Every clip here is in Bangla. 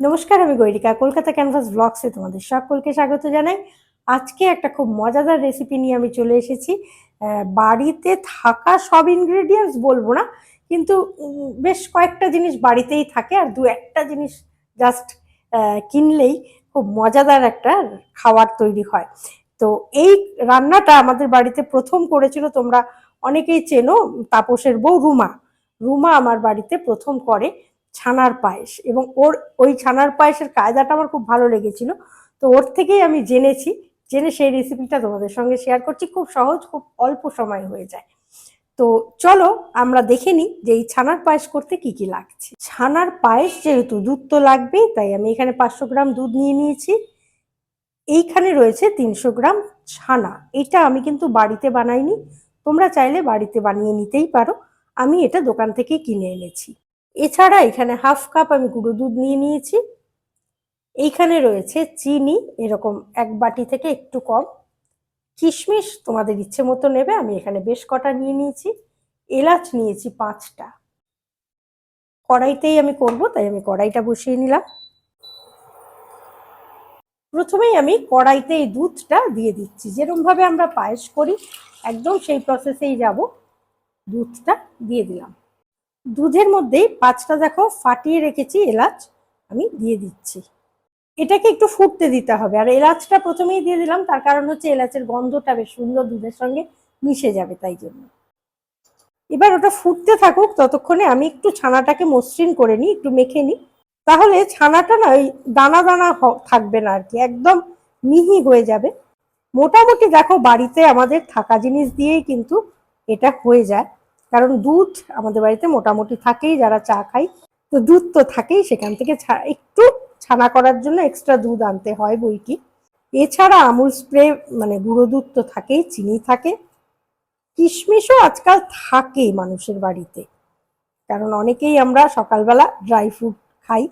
নমস্কার, আমি গৈরিকা। কলকাতা ক্যানভাস ব্লগসে তোমাদের সকলকে স্বাগত জানাই। আজকে একটা খুব মজাদার রেসিপি নিয়ে আমি চলে এসেছি। বাড়িতে থাকা সব ইনগ্রেডিয়েন্টস বলব না, কিন্তু বেশ কয়েকটা জিনিস বাড়িতেই থাকে আর দু একটা জিনিস জাস্ট কিনলেই খুব মজাদার একটা খাবার তৈরি হয়। তো এই রান্নাটা আমাদের বাড়িতে প্রথম করেছিল তোমরা অনেকেই চেনো তাপসের বউ রুমা। রুমা আমার বাড়িতে প্রথম করে। ছানার পায়েস এবং ওর ওই ছানার পায়েসের কায়দাটা আমার খুব ভালো লেগেছিল। তো ওর থেকেই আমি জেনেছি, জেনে সেই রেসিপিটা তোমাদের সঙ্গে শেয়ার করছি। খুব সহজ, খুব অল্প সময় হয়ে যায়। তো চলো আমরা দেখে নিই যে এই ছানার পায়েস করতে কি কি লাগছে। ছানার পায়েস যেহেতু দুধ তো লাগবেই, তাই আমি এখানে পাঁচশো গ্রাম দুধ নিয়ে নিয়েছি। এইখানে রয়েছে তিনশো গ্রাম ছানা। এটা আমি কিন্তু বাড়িতে বানাইনি, তোমরা চাইলে বাড়িতে বানিয়ে নিতেই পারো। আমি এটা দোকান থেকে কিনে এনেছি। এছাড়া এখানে হাফ কাপ আমি গুঁড়ো দুধ নিয়ে নিয়েছি। এইখানে রয়েছে চিনি, এরকম এক বাটি থেকে একটু কম। কিশমিশ তোমাদের ইচ্ছে মতো নেবে, আমি এখানে বেশ কটা নিয়ে নিয়েছি। এলাচ নিয়েছি পাঁচটা। কড়াইতেই আমি করব, তাই আমি কড়াইটা বসিয়ে নিলাম। প্রথমেই আমি কড়াইতে এই দুধটা দিয়ে দিচ্ছি। যেরকম ভাবে আমরা পায়েস করি, একদম সেই প্রসেসেই যাব। দুধটা দিয়ে দিলাম। দুধের মধ্যেই পাঁচটা দেখো ফাটিয়ে রেখেছি, এলাচ আমি দিয়ে দিচ্ছি। এটাকে একটু ফুটতে দিতে হবে। আর এলাচটা প্রথমেই দিয়ে দিলাম, তার কারণ হচ্ছে এলাচের গন্ধটা বেশ সুন্দর দুধের সঙ্গে মিশে যাবে, তাই জন্য। এবার ওটা ফুটতে থাকুক, ততক্ষণে আমি একটু ছানাটাকে মসৃণ করে নিই, একটু মেখে নিই। তাহলে ছানাটা না, ওই দানা দানা থাকবে না আর কি, একদম মিহি হয়ে যাবে। মোটামুটি দেখো, বাড়িতে আমাদের থাকা জিনিস দিয়েই কিন্তু এটা হয়ে যায়। কারণ দুধ আমাদের বাড়িতে মোটামুটি থাকেই, যারা চা খাই তো দুধ তো থাকেই সেখান থেকে একটু ছানা করার জন্য এক্সট্রা দুধ আনতে হয় বই কি এছাড়া আমুল স্প্রে মানে গুঁড়ো দুধ তো থাকেই, চিনি থাকে। কিশমিশও আজকাল থাকেই মানুষের বাড়িতে। কারণ অনেকেই আমরা সকালবেলা ড্রাই ফ্রুট খাই,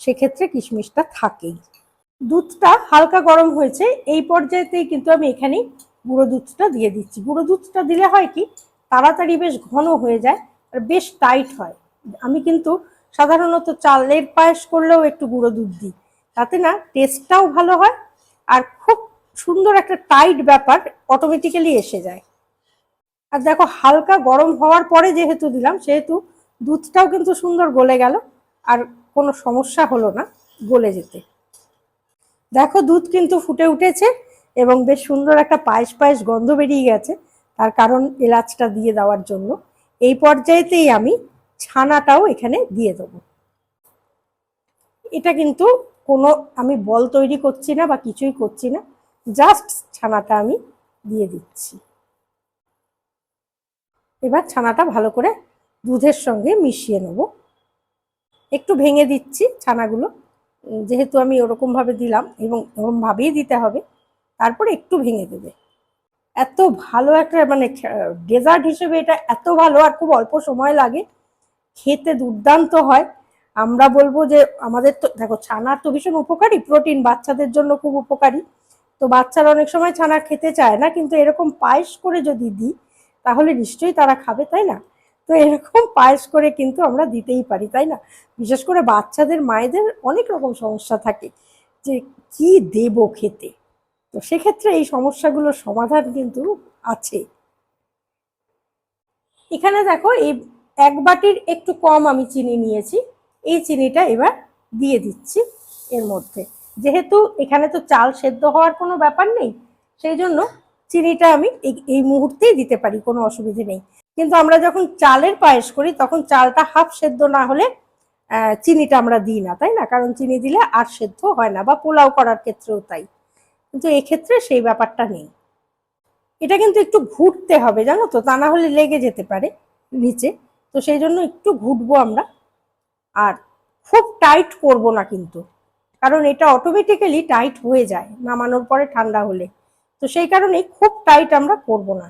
সেক্ষেত্রে কিশমিশটা থাকেই। দুধটা হালকা গরম হয়েছে, এই পর্যায়েতেই কিন্তু আমি এখানেই গুঁড়ো দুধটা দিয়ে দিচ্ছি। গুঁড়ো দুধটা দিলে হয় কি তাড়াতাড়ি বেশ ঘন হয়ে যায় আর বেশ টাইট হয়। আমি কিন্তু সাধারণত চালের পায়েস করলেও একটু গুঁড়ো দুধ দিই। তাতে না টেস্টটাও ভালো হয় আর খুব সুন্দর একটা টাইট ব্যাপার অটোমেটিক্যালি এসে যায়। আর দেখো হালকা গরম হওয়ার পরে যেহেতু দিলাম, সেহেতু দুধটাও কিন্তু সুন্দর গলে গেল আর কোনো সমস্যা হলো না গলে যেতে। দেখো দুধ কিন্তু ফুটে উঠেছে এবং বেশ সুন্দর একটা পায়েস পায়েস গন্ধ বেরিয়ে গেছে। তার কারণ এলাচটা দিয়ে দেওয়ার জন্য। এই পর্যায়েতেই আমি ছানাটাও এখানে দিয়ে দেবো। এটা কিন্তু কোনো আমি বল তৈরি করছি না বা কিছুই করছি না, জাস্ট ছানাটা আমি দিয়ে দিচ্ছি। এবার ছানাটা ভালো করে দুধের সঙ্গে মিশিয়ে নেব। একটু ভেঙে দিচ্ছি ছানাগুলো, যেহেতু আমি ওরকমভাবে দিলাম এবং ওরকমভাবেই দিতে হবে, তারপর একটু ভেঙে দেবে। এত ভালো একটা মানে ডেজার্ট হিসেবে এটা এত ভালো আর খুব অল্প সময় লাগে। খেতে দুর্দান্ত হয়। আমরা বলব যে আমাদের তো, দেখো, ছানার তো ভীষণ উপকারী, প্রোটিন বাচ্চাদের জন্য খুব উপকারী। তো বাচ্চারা অনেক সময় ছানা খেতে চায় না, কিন্তু এরকম পায়েস করে যদি দিই, তাহলে নিশ্চয়ই তারা খাবে, তাই না? তো এরকম পায়েস করে কিন্তু আমরা দিতেই পারি, তাই না? বিশেষ করে বাচ্চাদের, মায়েদের অনেক রকম সমস্যা থাকে যে কি দেব খেতে? তো সেক্ষেত্রে এই সমস্যাগুলোর সমাধান কিন্তু আছে। এখানে দেখো, এই এক বাটির একটু কম আমি চিনি নিয়েছি, এই চিনিটা এবার দিয়ে দিচ্ছি এর মধ্যে। যেহেতু এখানে তো চাল সেদ্ধ হওয়ার কোনো ব্যাপার নেই, সেই জন্য চিনিটা আমি এই- মুহূর্তেই দিতে পারি, কোনো অসুবিধে নেই। কিন্তু আমরা যখন চালের পায়েস করি, তখন চালটা হাফ সেদ্ধ না হলে চিনিটা আমরা দিই না, তাই না? কারণ চিনি দিলে আর সেদ্ধ হয় না, বা পোলাও করার ক্ষেত্রেও তাই। কিন্তু এক্ষেত্রে সেই ব্যাপারটা নেই। এটা কিন্তু একটু ঘুরতে হবে, জানো তো? তা না হলে লেগে যেতে পারে নিচে। তো সেই জন্য একটু ঘুটবো আমরা। আর খুব টাইট করব না কিন্তু। কারণ এটা অটোমেটিক্যালি টাইট হয়ে যায়, নামানোর পরে ঠান্ডা হলে। তো সেই কারণেই খুব টাইট আমরা করব না।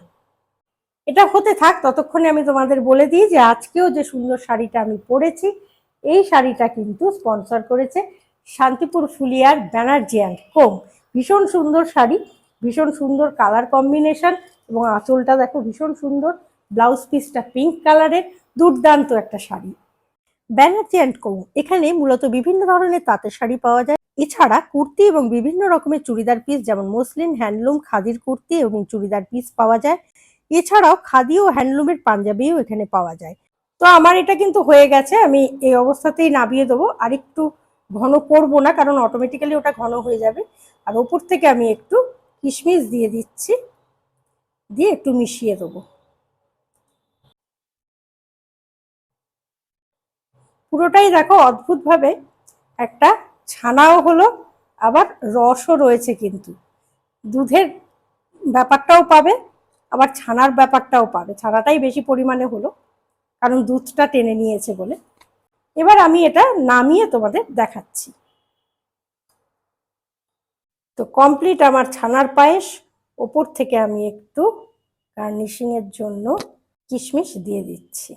এটা হতে থাক, ততক্ষণে আমি তোমাদের বলে দিই যে আজকেও যে সুন্দর শাড়িটা আমি পরেছি, এই শাড়িটা কিন্তু স্পন্সর করেছে শান্তিপুর ফুলিয়ার ব্যানার্জি অ্যান্ড কোম ভীষণ সুন্দর শাড়ি, ভীষণ সুন্দর কালার কম্বিনেশন এবং আঁচলটা দেখো ভীষণ সুন্দর। ব্লাউজ পিসটা পিঙ্ক কালারের দুর্দান্ত একটা শাড়ি। ব্যানার্জি অ্যান্ড কো, এখানে মূলত বিভিন্ন ধরনের তাঁতের শাড়ি পাওয়া যায়। এছাড়া কুর্তি এবং বিভিন্ন রকমের চুড়িদার পিস যেমন মসলিন, হ্যান্ডলুম, খাদির কুর্তি এবং চুড়িদার পিস পাওয়া যায়। এছাড়াও খাদি ও হ্যান্ডলুমের পাঞ্জাবিও এখানে পাওয়া যায়। তো আমার এটা কিন্তু হয়ে গেছে, আমি এই অবস্থাতেই নামিয়ে দেবো। আর একটু ঘন করব না, কারণ অটোমেটিক্যালি ওটা ঘন হয়ে যাবে। আর ওপর থেকে আমি একটু কিশমিশ দিয়ে দিচ্ছি, দিয়ে একটু মিশিয়ে দেবো। পুরোটাই দেখো অদ্ভুতভাবে একটা ছানাও হলো, আবার রসও রয়েছে কিন্তু। দুধের ব্যাপারটাও পাবে, আবার ছানার ব্যাপারটাও পাবে। ছানাটাই বেশি পরিমাণে হলো, কারণ দুধটা টেনে নিয়েছে বলে। এবার আমি এটা নামিয়ে তোমাদের দেখাচ্ছি। তো কমপ্লিট আমার ছানার পায়েস, ওপর থেকে আমি একটু গার্নিশিং এর জন্য কিশমিশ দিয়ে দিচ্ছি।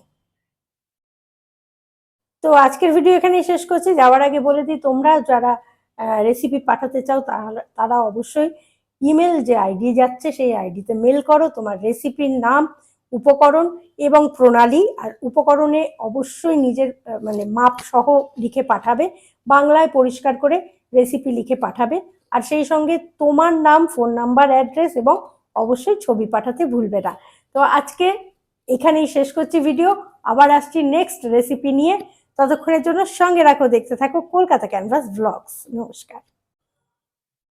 তো আজকের ভিডিও এখানেই শেষ করছি। যাওয়ার আগে বলে দিই, তোমরা যারা রেসিপি পাঠাতে চাও তারা অবশ্যই ইমেল যে আইডি যাচ্ছে, সেই আইডিতে মেল করো। তোমার রেসিপির নাম উপকরণ এবং প্রণালী, আর উপকরণে অবশ্যই নিজের মানে মাপ সহ লিখে পাঠাবে, বাংলায় পরিষ্কার করে রেসিপি লিখে পাঠাবে, আর সেই সঙ্গে তোমার নাম ফোন নাম্বার অ্যাড্রেস এবং অবশ্যই ছবি পাঠাতে ভুলবে না। তো আজকে এখানেই শেষ করছি ভিডিও আবার আসছি নেক্সট রেসিপি নিয়ে। ততক্ষণের জন্য সঙ্গে রাখো, দেখতে থাকো কলকাতা ক্যানভাস ব্লগস নমস্কার।